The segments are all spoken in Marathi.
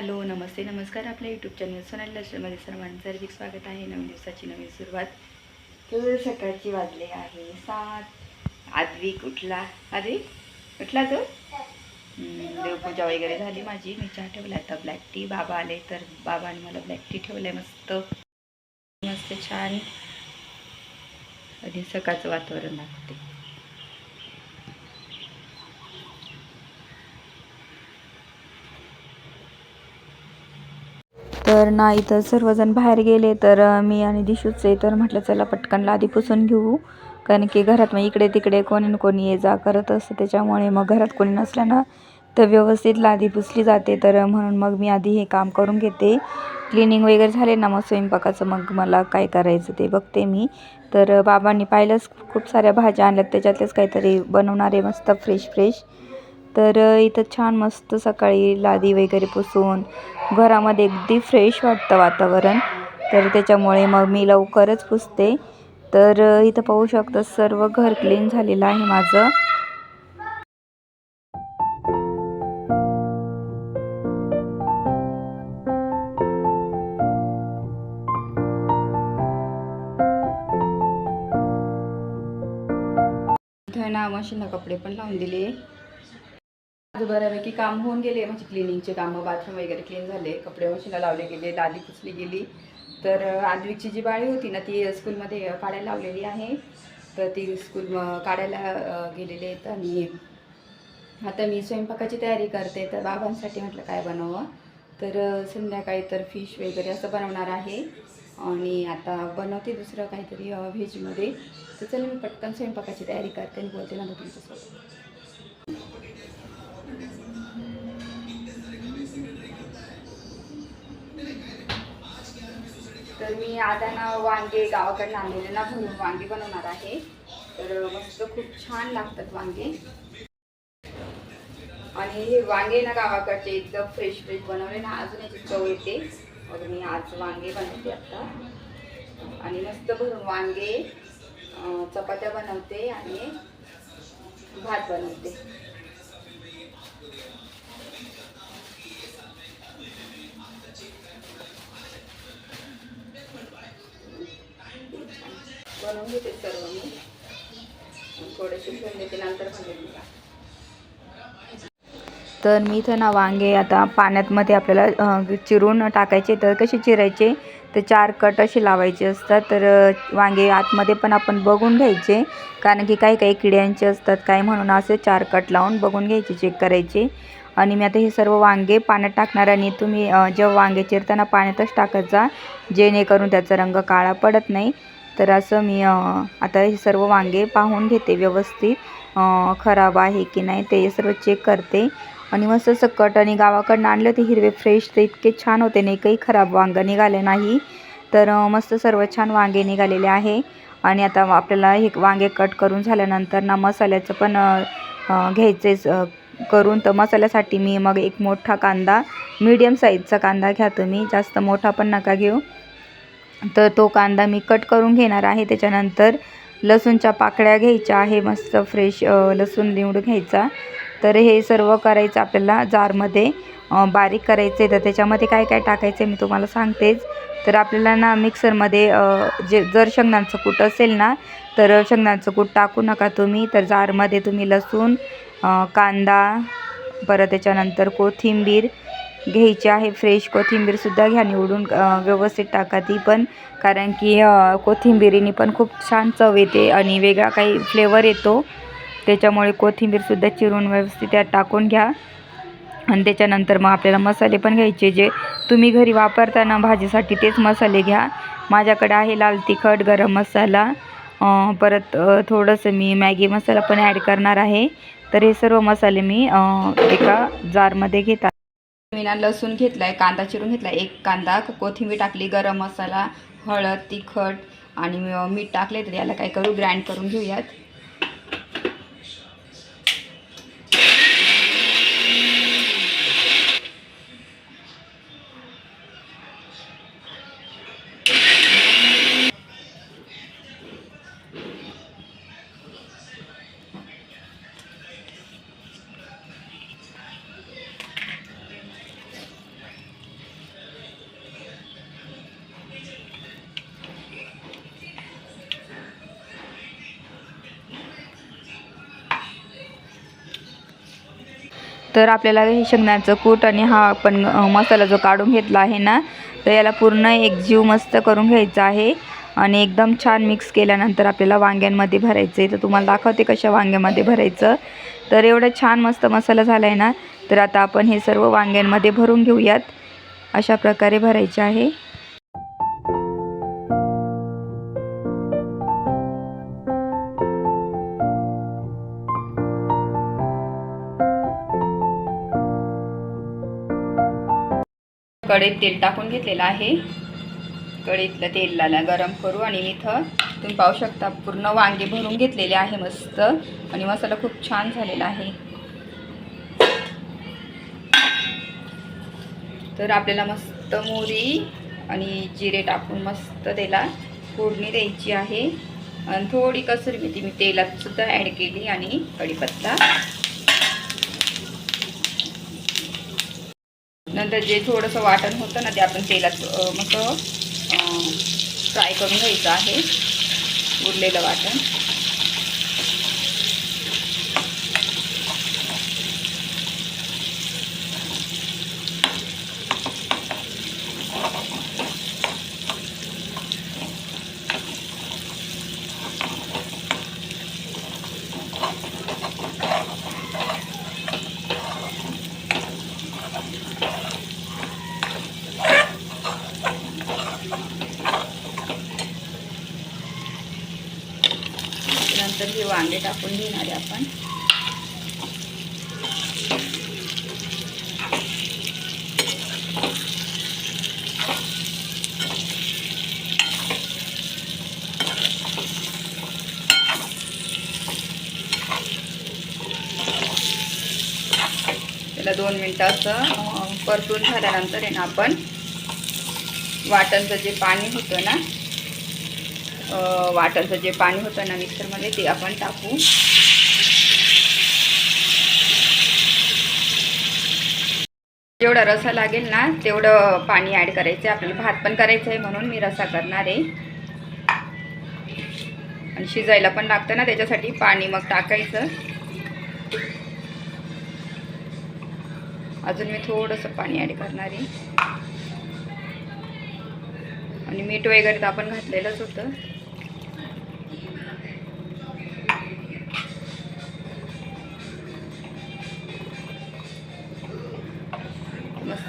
हॅलो नमस्ते नमस्कार. आपल्या यूट्यूब चॅनल सोनाली लष्करमध्ये सर्वांचं हार्दिक स्वागत आहे. नवीन दिवसाची नवीन सुरुवात. केवळ सकाळची वाजले आहे. सात. आद्विक उठला. अरे उठला तो? देवपूजा वगैरे झाली माझी. मी चहा ठेवला आता. ब्लॅक टी बाबा आले तर बाबाने मला ब्लॅक टी ठेवलं मस्त. मस्त छान. आणि सकाळचं वातावरण लागते तर ना इथं सर्वजण बाहेर गेले तर मी आणि दिशूच आहे तर म्हटलं चला पटकन लादी पुसून घेऊ. कारण की घरात मग इकडे तिकडे कोणी ना कोणी ये जा करत असतं. त्याच्यामुळे मग घरात कोणी नसल्यानं तर व्यवस्थित लादी पुसली जाते. तर म्हणून मग मी आधी हे काम करून घेते. क्लिनिंग वगैरे झाले ना मग स्वयंपाकाचं मग मला काय करायचं ते बघते मी. तर बाबांनी पाहिलंच खूप साऱ्या भाज्या आणल्यात. त्याच्यातलेच काहीतरी बनवणारे मस्त फ्रेश फ्रेश. तर इथं छान मस्त सकाळी लादी वगैरे पुसून घरामध्ये अगदी फ्रेश वाटतं वातावरण. तर त्याच्यामुळे मग मी लवकरच पुसते. तर इथं पाहू शकता सर्व घर क्लीन झालेलं आहे माझं. ना मशीनला कपडे पण लावून दिले. माझं बऱ्यापैकी काम होऊन गेले. म्हणजे क्लिनिंगचे कामं बाथरूम वगैरे क्लीन झाले. कपडे मशीनला लावले गेले लादी पुसली गेली. तर अं, आद्विकची जी बाळी होती ना ती स्कूलमध्ये काढायला लावलेली आहे. तर ती स्कूल काढायला गेलेले आहेत आणि आता मी स्वयंपाकाची तयारी करते. तर बाबांसाठी म्हटलं काय बनावं तर संध्याकाळी तर फिश वगैरे असं बनवणार आहे. आणि आता बनवते दुसरं काहीतरी व्हेजमध्ये तर चला मी पटकन स्वयंपाकाची तयारी करते आणि बोलते ना तुमच्यासोबत. तर मी आता ना वांगे गावाकडनं आणलेले ना भरून वांगे बनवणार आहे. तर मस्त खूप छान लागतात वांगे. आणि हे वांगे ना गावाकडचे एकदम फ्रेश फ्रेश बनवले ना अजून याची चव येते. मग मी आज वांगे बनवते आता. आणि मस्त भरून वांगे चपात्या बनवते आणि भात बनवते. बनवून घेते सर्व मी. थोडेसे ठेवून देते नंतर तर मी इथं ना वांगे आता पाण्यातमध्ये आपल्याला चिरून टाकायचे. तर कसे चिरायचे? तर चार कट असे लावायचे असतात. तर वांगे आतमध्ये पण आपण बघून घ्यायचे. कारण की काही काही किड्यांचे असतात काय म्हणून असे चार कट लावून बघून घ्यायचे चेक करायचे. आणि मी आता हे सर्व वांगे पाण्यात टाकणार आणि तुम्ही जेव्हा वांगे चिरताना पाण्यातच टाकत जा. जेणेकरून त्याचा रंग काळा पडत नाही. तर असं मी आता हे सर्व वांगे पाहून घेते व्यवस्थित खराब आहे की नाही ते सर्व चेक करते. आणि मस्त असं कट आणि गावाकडनं आणलं ते हिरवे फ्रेश ते इतके छान होते नाही काही खराब वांगं निघाले नाही. तर मस्त सर्व छान वांगे निघालेले आहे. आणि आता आपल्याला हे वांगे कट करून झाल्यानंतर ना मसाल्याचं पण घ्यायचेच करून तर मसाल्यासाठी मी मग एक मोठा कांदा मीडियम साईजचा कांदा घ्या तुम्ही. जास्त मोठा पण नका घेऊ. तर तो कांदा मी कट करून घेणार आहे. त्याच्यानंतर लसूणच्या पाकळ्या घ्यायच्या आहे. मस्त फ्रेश लसूण निवडून घ्यायचा. तर हे सर्व करायचं आपल्याला जारमध्ये. बारीक करायचे तर त्याच्यामध्ये काय काय टाकायचं मी तुम्हाला सांगतेच. तर आपल्याला ना मिक्सरमध्ये जे जर शेंगदाण्याचं कूट असेल ना तर शेंगदाण्याचं कूट टाकू नका तुम्ही. तर जारमध्ये तुम्ही लसूण कांदा परत त्याच्यानंतर कोथिंबीर घ्यायची आहे. फ्रेश कोथिंबीरसुद्धा घ्या. निवडून व्यवस्थित टाका ती पण. कारण की कोथिंबीरीने पण खूप छान चव येते आणि वेगळा काही फ्लेवर येतो. त्याच्यामुळे कोथिंबीरसुद्धा चिरून व्यवस्थित त्यात टाकून घ्या. आणि त्याच्यानंतर मग आपल्याला मसाले पण घ्यायचे. जे तुम्ही घरी वापरताना भाजीसाठी तेच मसाले घ्या. माझ्याकडे आहे लाल तिखट गरम मसाला. परत थोडंसं मी मॅगी मसाला पण ॲड करणार आहे. तर हे सर्व मसाले मी एका जारमध्ये घेतात. मी ना लसूण घेतला आहे कांदा चिरून घेतला एक कांदा कोथिंबीर टाकली गरम मसाला हळद तिखट आणि मीठ टाकले तर याला काय करू? ग्राइंड करून घेऊयात. तर आपल्याला हे शेंगदाण्याचं कूट आणि हा आपण मसाला जो काढून घेतला आहे ना तर याला पूर्ण एकजीव मस्त करून घ्यायचा आहे. आणि एकदम छान मिक्स केल्यानंतर आपल्याला वांग्यांमध्ये भरायचं आहे तर तुम्हाला दाखवते कशा वांग्यामध्ये भरायचं. तर एवढं छान मस्त मसाला झाला आहे ना तर आता आपण हे सर्व वांग्यांमध्ये भरून घेऊयात. अशा प्रकारे भरायचे आहे. कढईत तेल टाकून घेतलेलं आहे. कढईतलं तेलाला गरम करू आणि इथं तुम्ही पाहू शकता पूर्ण वांगे भरून घेतलेले आहे मस्त. आणि मसाला खूप छान झालेला आहे. तर आपल्याला मस्त मोरी आणि जिरे टाकून मस्त त्याला फोडणी द्यायची आहे. आणि थोडी कसुरी मेथी मी तेलात सुद्धा ॲड केली आणि कढीपत्ता नंतर जे थोडंसं वाटण होतं ना ते आपण तेलात मग मस्त फ्राय करून घ्यायचं आहे. उरलेलं वाटण नंतर हे वांगे टाकून घेणार आहे आपण. त्याला दोन मिनटं असं परतून झाल्यानंतर आहे ना आपण वाटणचं जे पाणी होतं ना अ, वाटरचं जे पाणी होतं ना मिक्सरमध्ये ते आपण टाकू. जेवढा रसा लागेल ना तेवढं पाणी ॲड करायचं आहे. आपल्याला भात पण करायचं आहे म्हणून मी रसा करणार आहे. आणि शिजायला पण लागतं ना त्याच्यासाठी पाणी मग टाकायचं. अजून मी थोडंसं पाणी ॲड करणार आहे. आणि मीठ वगैरे तर आपण घातलेलंच होतं.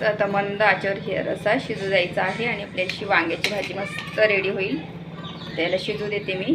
तर आता मंद आचर हे रसा शिजू द्यायचा आहे आणि आपल्याशी वांग्याची भाजी मस्त रेडी होईल. त्याला शिजू देते मी.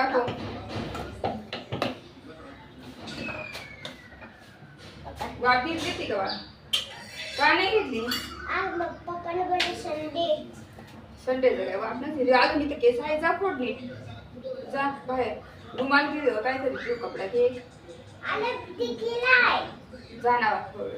दाखव. वाटी घेतली का बाळा का नाही घेतली? संडे. संडेचं काय वाट नाही अजून इथे केस आहे जा फोड नीट जा बाहेर. रुमाल घे काहीतरी घेऊ कपडा घे. जा ना फोड.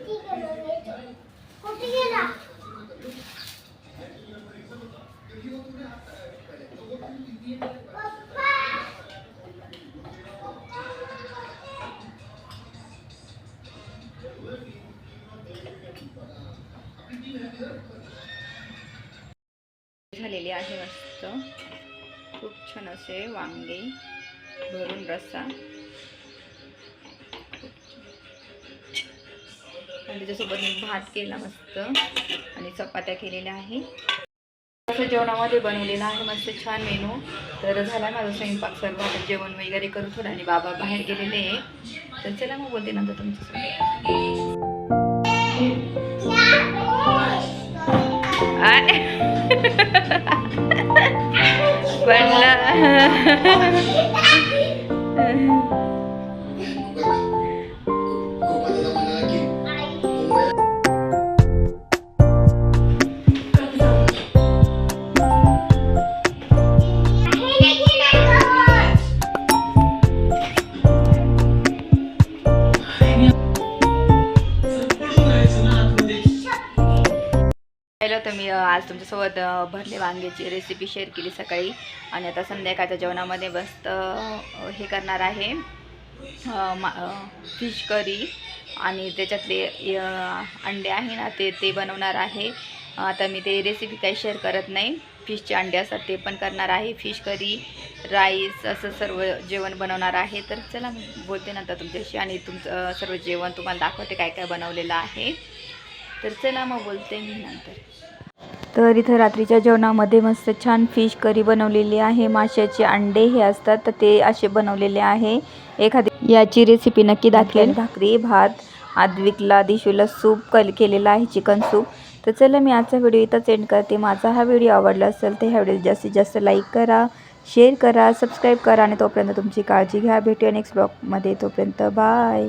झालेली आहे मस्त. खूप छान असे वांगे भरून रस्सा. आणि त्याच्यासोबत मी भात केला मस्त. आणि चपात्या केलेल्या आहे. असं जेवणामध्ये बनवलेलं आहे मस्त छान मेनू. तर झाला माझा स्वयंपाक सर्व. आता जेवण वगैरे करू थोडं आणि बाबा बाहेर गेलेले आहे. तर चला मग बोलते नंतर तुमच्यासोबत. Wala. तर मी आज तुमच्यासोबत भरले वांग्याची रेसिपी शेअर केली सकाळी. आणि आता संध्याकाळच्या जेवणामध्ये मस्त हे करणार आहे फिश करी आणि त्याच्यातले अंडे आहे ना ते ते बनवणार आहे. आता मी ते रेसिपी काही शेअर करत नाही. फिशचे अंडे असतात ते पण करणार आहे. फिश करी राईस असं सर्व जेवण बनवणार आहे. तर चला मी बोलते नंतर तुमच्याशी. आणि तुमचं सर्व जेवण तुम्हाला दाखवते काय काय बनवलेलं आहे. तर चला मग बोलते मी नंतर. तर इथं रात्रीच्या जेवणामध्ये मस्त छान फिश करी बनवलेली आहे. माशाचे अंडे हे असतात तर ते असे बनवलेले आहे. एखादी याची रेसिपी नक्की दाखवेल. भाकरी भात आद्विकला दिशूला सूप कल केलेला आहे चिकन सूप. तर चला मी आजचा व्हिडिओ इथंच एंड करते. माझा हा व्हिडिओ आवडला असेल तर ह्या व्हिडिओ जास्तीत जास्त लाईक करा शेअर करा सबस्क्राईब करा आणि तोपर्यंत तुमची काळजी घ्या. भेटूया नेक्स्ट ब्लॉगमध्ये तोपर्यंत बाय